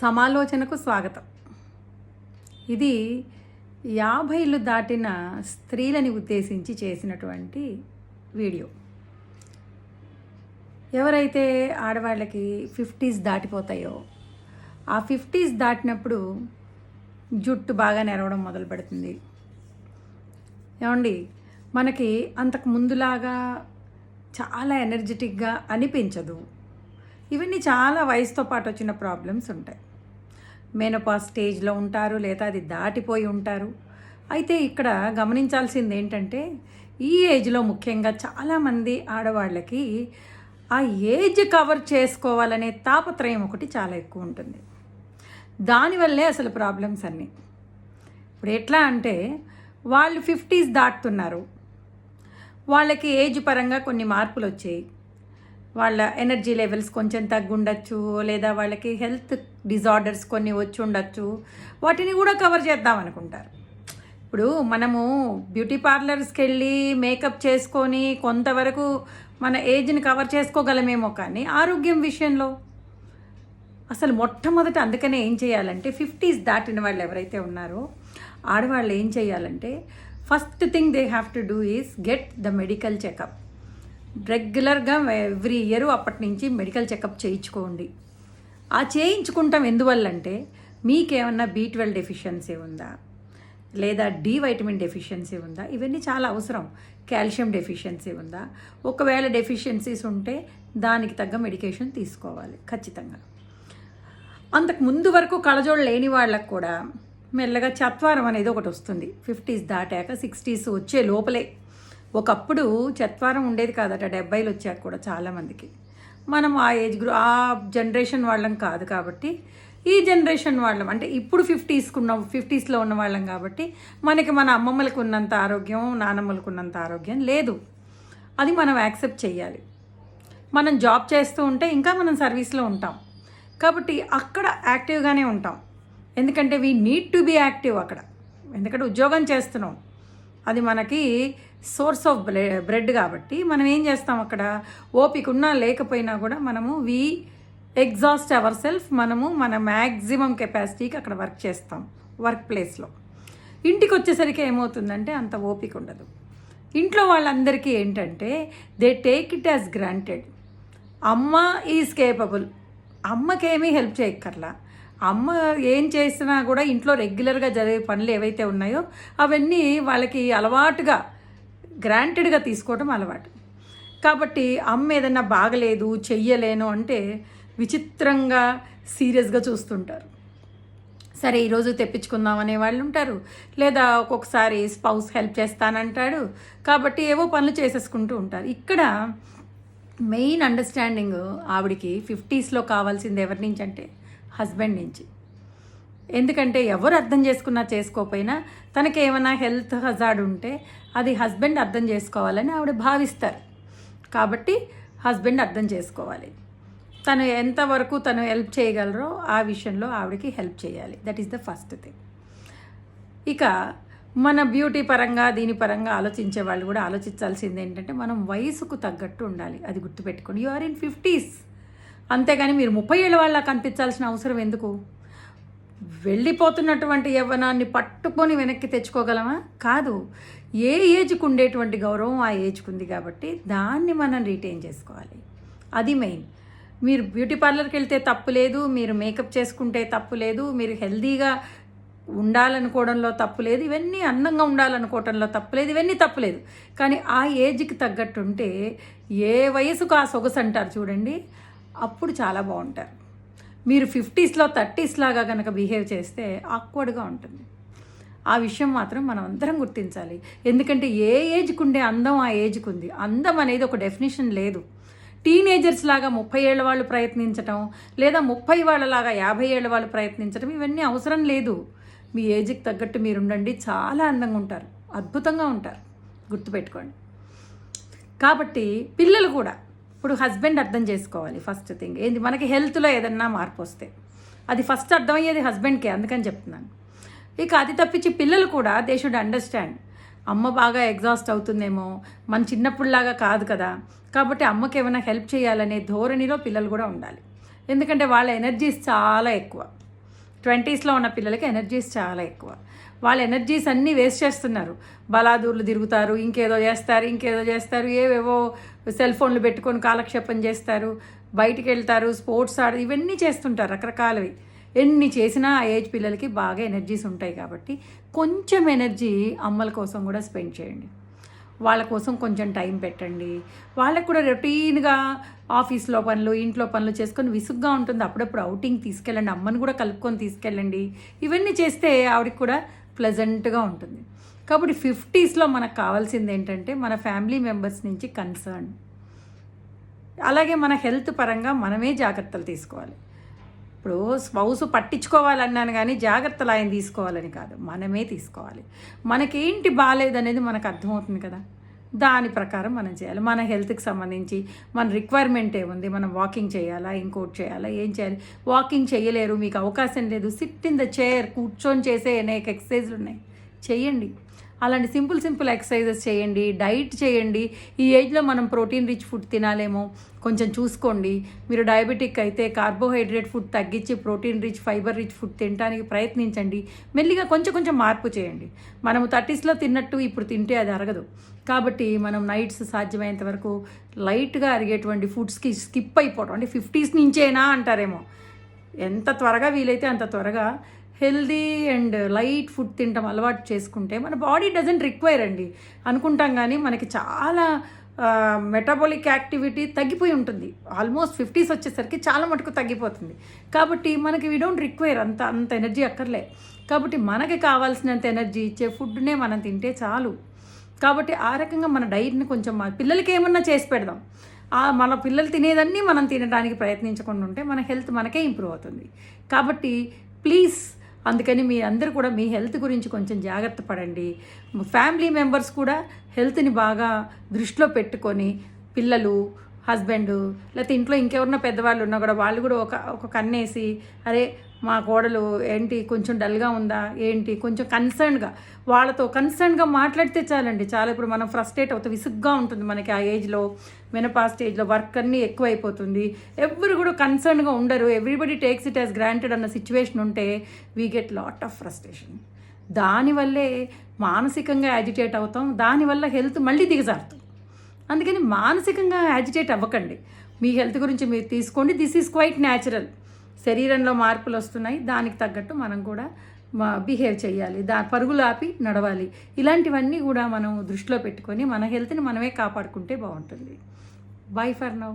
సమాలోచనకు స్వాగతం. ఇది యాభైలు దాటిన స్త్రీలని ఉద్దేశించి చేసినటువంటి వీడియో. ఎవరైతే ఆడవాళ్ళకి ఫిఫ్టీస్ దాటిపోతాయో ఆ ఫిఫ్టీస్ దాటినప్పుడు జుట్టు బాగా నెరవడం మొదలు పెడుతుంది. ఏమండి మనకి అంతకు ముందులాగా చాలా ఎనర్జెటిక్గా అనిపించదు. ఇవన్నీ చాలా వయసుతో పాటు వచ్చిన ప్రాబ్లమ్స్ ఉంటాయి. మెనోపాస్ స్టేజ్లో ఉంటారు లేదా అది దాటిపోయి ఉంటారు. అయితే ఇక్కడ గమనించాల్సింది ఏంటంటే ఈ ఏజ్లో ముఖ్యంగా చాలామంది ఆడవాళ్ళకి ఆ ఏజ్ కవర్ చేసుకోవాలనే తాపత్రయం ఒకటి చాలా ఎక్కువ ఉంటుంది. దానివల్లే అసలు ప్రాబ్లమ్స్ అన్నీ. ఇప్పుడు ఎట్లా అంటే వాళ్ళు ఫిఫ్టీస్ దాటుతున్నారు. వాళ్ళకి ఏజ్ పరంగా కొన్ని మార్పులు వచ్చాయి వాళ్ళ ఎనర్జీ లెవెల్స్ కొంచెం తగ్గుండొచ్చు లేదా వాళ్ళకి హెల్త్ డిజార్డర్స్ కొన్ని వచ్చి ఉండొచ్చు వాటిని కూడా కవర్ చేద్దాం అనుకుంటారు. ఇప్పుడు మనము బ్యూటీ పార్లర్స్కి వెళ్ళి మేకప్ చేసుకొని కొంతవరకు మన ఏజ్ని కవర్ చేసుకోగలమేమో కానీ ఆరోగ్యం విషయంలో అసలు మొట్టమొదట అందుకనే ఏం చేయాలంటే ఫిఫ్టీస్ దాటిన వాళ్ళు ఎవరైతే ఉన్నారో ఆడవాళ్ళు ఏం చేయాలంటే first thing they have to do is get the medical checkup రెగ్యులర్గా ఎవ్రీ ఇయర్ అప్పటి నుంచి మెడికల్ చెకప్ చేయించుకోండి. ఆ చేయించుకుంటాం ఎందువల్లంటే మీకేమన్నా బీ ట్వెల్వ్ డెఫిషియన్సీ ఉందా? లేదా డి వైటమిన్ డెఫిషియన్సీ ఉందా? ఇవన్నీ చాలా అవసరం. కాల్షియం డెఫిషియన్సీ ఉందా? ఒకవేళ డెఫిషియన్సీస్ ఉంటే దానికి తగ్గ మెడికేషన్ తీసుకోవాలి ఖచ్చితంగా. అంతకు ముందు వరకు కళజోడు లేని వాళ్ళకు కూడా మెల్లగా చత్వారం అనేది ఒకటి వస్తుంది. ఫిఫ్టీస్ దాటాక సిక్స్టీస్ వచ్చే లోపలే. ఒకప్పుడు చత్వారం ఉండేది కాదట డెబ్బైలు వచ్చాక కూడా చాలామందికి మనం ఆ ఏజ్ గ్రూ ఆ జనరేషన్ వాళ్ళం కాదు కాబట్టి ఈ జనరేషన్ వాళ్ళం అంటే ఇప్పుడు ఫిఫ్టీస్కి ఉన్న ఫిఫ్టీస్లో ఉన్న వాళ్ళం కాబట్టి మనకి మన అమ్మమ్మలకు ఉన్నంత ఆరోగ్యం నానమ్మలకు ఉన్నంత ఆరోగ్యం లేదు. అది మనం యాక్సెప్ట్ చేయాలి మనం జాబ్ చేస్తూ ఉంటే ఇంకా మనం సర్వీస్లో ఉంటాం. కాబట్టి అక్కడ యాక్టివ్గానే ఉంటాం. ఎందుకంటే we need to be active అక్కడ. ఎందుకంటే ఉద్యోగం చేస్తున్నాం. అది మనకి సోర్స్ ఆఫ్ బ్రెడ్ కాబట్టి మనం ఏం చేస్తాం అక్కడ? ఓపిక ఉన్నా లేకపోయినా కూడా మనము వి ఎగ్జాస్ట్ అవర్ సెల్ఫ్ మనము మన మ్యాక్సిమం కెపాసిటీకి అక్కడ వర్క్ చేస్తాం వర్క్ ప్లేస్లో. ఇంటికి వచ్చేసరికి ఏమవుతుందంటే అంత ఓపిక ఉండదు. ఇంట్లో వాళ్ళందరికీ ఏంటంటే they take it as granted. అమ్మ ఈజ్ కేపబుల్. అమ్మకేమీ హెల్ప్ చేయక్కర్లా. అమ్మ ఏం చేసినా కూడా ఇంట్లో రెగ్యులర్గా జరిగే పనులు ఏవైతే ఉన్నాయో అవన్నీ వాళ్ళకి అలవాటుగా గ్రాంటెడ్గా తీసుకోవడం అలవాటు. కాబట్టి అమ్మ ఏదన్నా బాగలేదు చెయ్యలేను అంటే విచిత్రంగా సీరియస్గా చూస్తుంటారు. సరే ఈరోజు తెప్పించుకుందాం అనే వాళ్ళు ఉంటారు. లేదా ఒక్కొక్కసారి స్పౌస్ హెల్ప్ చేస్తానంటాడు. కాబట్టి ఏవో పనులు చేసేసుకుంటూ ఉంటారు. ఇక్కడ మెయిన్ అండర్స్టాండింగ్ ఆవిడికి ఫిఫ్టీస్లో కావాల్సింది ఎవరి నుంచి అంటే హస్బెండ్ నుంచి. ఎందుకంటే ఎవరు అర్థం చేసుకున్నా చేసుకోకపోయినా తనకి ఏమైనా హెల్త్ హజార్డ్ ఉంటే అది హస్బెండ్ అర్థం చేసుకోవాలని ఆవిడ భావిస్తారు. కాబట్టి హస్బెండ్ అర్థం చేసుకోవాలి. తను ఎంతవరకు తను హెల్ప్ చేయగలరో ఆ విషయంలో ఆవిడకి హెల్ప్ చేయాలి. That is the first thing ఇక మన బ్యూటీ పరంగా దీని పరంగా ఆలోచించే వాళ్ళు కూడా ఆలోచించాల్సింది ఏంటంటే మనం వయసుకు తగ్గట్టు ఉండాలి. అది గుర్తుపెట్టుకోండి. యు ఆర్ ఇన్ ఫిఫ్టీస్ అంతేగాని మీరు ముప్పై ఏళ్ళ వాళ్ళ కనిపించాల్సిన అవసరం ఎందుకు? వెళ్ళిపోతున్నటువంటి యవ్వనాన్ని పట్టుకొని వెనక్కి తెచ్చుకోగలమా? కాదు. ఏ ఏజ్కి ఉండేటువంటి గౌరవం ఆ ఏజ్కి ఉంది కాబట్టి దాన్ని మనం రీటైన్ చేసుకోవాలి. అది మెయిన్ మీరు బ్యూటీ పార్లర్కి వెళ్తే తప్పు లేదు మీరు మేకప్ చేసుకుంటే తప్పు లేదు మీరు హెల్దీగా ఉండాలనుకోవడంలో తప్పు లేదు ఇవన్నీ అందంగా ఉండాలనుకోవడంలో తప్పు లేదు ఇవన్నీ తప్పు లేదు. కానీ ఆ ఏజ్కి తగ్గట్టుంటే ఏ వయసుకు ఆ సొగసు అంటారు చూడండి అప్పుడు చాలా బాగుంటారు. మీరు ఫిఫ్టీస్లో థర్టీస్ లాగా కనుక బిహేవ్ చేస్తే ఆక్వర్డ్గా ఉంటుంది. ఆ విషయం మాత్రం మనం అందరం గుర్తించాలి. ఎందుకంటే ఏ ఏజ్కి ఉండే అందం ఆ ఏజ్కి ఉంది అందం అనేది ఒక డెఫినేషన్ లేదు. టీనేజర్స్ లాగా ముప్పై ఏళ్ళ వాళ్ళు ప్రయత్నించటం లేదా ముప్పై వాళ్ళలాగా యాభై ఏళ్ళ వాళ్ళు ప్రయత్నించడం ఇవన్నీ అవసరం లేదు. మీ ఏజ్కి తగ్గట్టు మీరు ఉండండి చాలా అందంగా ఉంటారు. అద్భుతంగా ఉంటారు. గుర్తుపెట్టుకోండి. కాబట్టి పిల్లలు కూడా ఇప్పుడు హస్బెండ్ అర్థం చేసుకోవాలి ఫస్ట్ థింగ్ ఏంది మనకి హెల్త్లో ఏదన్నా మార్పు వస్తే. అది ఫస్ట్ అర్థమయ్యేది హస్బెండ్కే అందుకని చెప్తున్నాను. ఇక అది తప్పించి పిల్లలు కూడా దే షుడ్ అండర్స్టాండ్ అమ్మ బాగా ఎగ్జాస్ట్ అవుతుందేమో? మన చిన్నప్పుడులాగా కాదు కదా. కాబట్టి అమ్మకి ఏమైనా హెల్ప్ చేయాలనే ధోరణిలో పిల్లలు కూడా ఉండాలి. ఎందుకంటే వాళ్ళ ఎనర్జీస్ చాలా ఎక్కువ. ట్వంటీస్లో ఉన్న పిల్లలకి ఎనర్జీస్ చాలా ఎక్కువ. వాళ్ళ ఎనర్జీస్ అన్నీ వేస్ట్ చేస్తున్నారు. బలాదూర్లు తిరుగుతారు ఇంకేదో చేస్తారు ఇంకేదో చేస్తారు ఏవేవో సెల్ ఫోన్లు పెట్టుకొని కాలక్షేపం చేస్తారు బయటికి వెళ్తారు స్పోర్ట్స్ ఆడ ఇవన్నీ చేస్తుంటారు రకరకాలవి. ఎన్ని చేసినా ఆ ఏజ్ పిల్లలకి బాగా ఎనర్జీస్ ఉంటాయి కాబట్టి కొంచెం ఎనర్జీ అమ్మల కోసం కూడా స్పెండ్ చేయండి. వాళ్ళ కోసం కొంచెం టైం పెట్టండి. వాళ్ళకు కూడా రొటీన్గా ఆఫీస్లో పనులు ఇంట్లో పనులు చేసుకొని విసుగ్గా ఉంటుంది. అప్పుడప్పుడు అవుటింగ్ తీసుకెళ్ళండి అమ్మని కూడా కలుపుకొని తీసుకెళ్ళండి. ఇవన్నీ చేస్తే ఆవిడకి కూడా ప్లెజెంట్గా ఉంటుంది. కాబట్టి ఫిఫ్టీస్లో మనకు కావాల్సింది ఏంటంటే మన ఫ్యామిలీ మెంబర్స్ నుంచి కన్సర్న్. అలాగే మన హెల్త్ పరంగా మనమే జాగ్రత్తలు తీసుకోవాలి. ఇప్పుడు స్పౌస్ పట్టించుకోవాలన్నాను కానీ జాగ్రత్తలు ఆయన తీసుకోవాలని కాదు మనమే తీసుకోవాలి. మనకేంటి బాగాలేదనేది మనకు అర్థమవుతుంది కదా. దాని ప్రకారం మనం చేయాలి. మన హెల్త్కి సంబంధించి మన రిక్వైర్మెంట్ ఏముంది? మనం వాకింగ్ చేయాలా? ఇంకోటి చేయాలా? ఏం చేయాలి? వాకింగ్ చేయలేరు మీకు అవకాశం లేదు. సిట్ ఇన్ ద చైర్ కూర్చొని చేసే అనేక ఎక్సర్సైజ్లు ఉన్నాయి. చేయండి. అలాంటి సింపుల్ సింపుల్ ఎక్సర్సైజెస్ చేయండి డైట్ చేయండి. ఈ ఏజ్లో మనం ప్రోటీన్ రిచ్ ఫుడ్ తినాలేమో కొంచెం చూసుకోండి. మీరు డయాబెటిక్ అయితే కార్బోహైడ్రేట్ ఫుడ్ తగ్గించి protein rich fibre rich food తినడానికి ప్రయత్నించండి. మెల్లిగా కొంచెం కొంచెం మార్పు చేయండి. మనము థర్టీస్లో తిన్నట్టు ఇప్పుడు తింటే అది అరగదు. కాబట్టి మనం నైట్స్ సాధ్యమైనంత వరకు లైట్గా అరిగేటువంటి ఫుడ్స్కి స్కిప్ అయిపోవడం అంటే ఫిఫ్టీస్ నుంచేనా అంటారేమో. ఎంత త్వరగా వీలైతే అంత త్వరగా హెల్దీ అండ్ లైట్ ఫుడ్ తింటాం అలవాటు చేసుకుంటే మన బాడీ డజంట్ రిక్వైర్ అండి. అనుకుంటాం కానీ మనకి చాలా మెటబాలిక్ యాక్టివిటీ తగ్గిపోయి ఉంటుంది. ఆల్మోస్ట్ ఫిఫ్టీస్ వచ్చేసరికి చాలా మటుకు తగ్గిపోతుంది. కాబట్టి మనకి వీ డోంట్ రిక్వైర్ అంత అంత ఎనర్జీ అక్కర్లే. కాబట్టి మనకి కావాల్సినంత ఎనర్జీ ఇచ్చే ఫుడ్నే మనం తింటే చాలు. కాబట్టి ఆ రకంగా మన డైట్ని కొంచెం మా పిల్లలకి ఏమన్నా చేసి పెడదాం. మన పిల్లలు తినేదన్నీ మనం తినడానికి ప్రయత్నించకుండా ఉంటే మన హెల్త్ మనకే ఇంప్రూవ్ అవుతుంది. కాబట్టి ప్లీజ్ అందుకని మీ అందరూ కూడా మీ హెల్త్ గురించి కొంచెం జాగ్రత్త పడండి. ఫ్యామిలీ మెంబర్స్ కూడా హెల్త్ని బాగా దృష్టిలో పెట్టుకొని పిల్లలు హస్బెండ్ లేకపోతే ఇంట్లో ఇంకెవరన్నా పెద్దవాళ్ళు ఉన్నా కూడా వాళ్ళు కూడా ఒక ఒక కన్నేసి అరే మా కోడలు ఏంటి కొంచెం డల్గా ఉందా ఏంటి కొంచెం కన్సర్న్గా వాళ్ళతో కన్సర్న్గా మాట్లాడితే చాలండి. చాలా ఇప్పుడు మనం ఫ్రస్ట్రేట్ అవుతాం విసుగ్గా ఉంటుంది మనకి ఆ ఏజ్లో మెనపా స్టేజ్లో వర్క్ అన్నీ ఎక్కువైపోతుంది. ఎవరు కూడా కన్సర్న్గా ఉండరు. Everybody takes it as granted అన్న సిచ్యువేషన్ ఉంటే we get lot of frustration దానివల్లే మానసికంగా యాజిటేట్ అవుతాం. దానివల్ల హెల్త్ మళ్ళీ దిగజారుతాం. అందుకని మానసికంగా యాజిటేట్ అవ్వకండి. మీ హెల్త్ గురించి మీరు తీసుకోండి. దిస్ ఈజ్ క్వైట్ న్యాచురల్ శరీరంలో మార్పులు వస్తున్నాయి. దానికి తగ్గట్టు మనం కూడా బిహేవ్ చేయాలి. దా పరుగులు ఆపి నడవాలి. ఇలాంటివన్నీ కూడా మనం దృష్టిలో పెట్టుకొని మన హెల్త్ని మనమే కాపాడుకుంటే బాగుంటుంది. By for now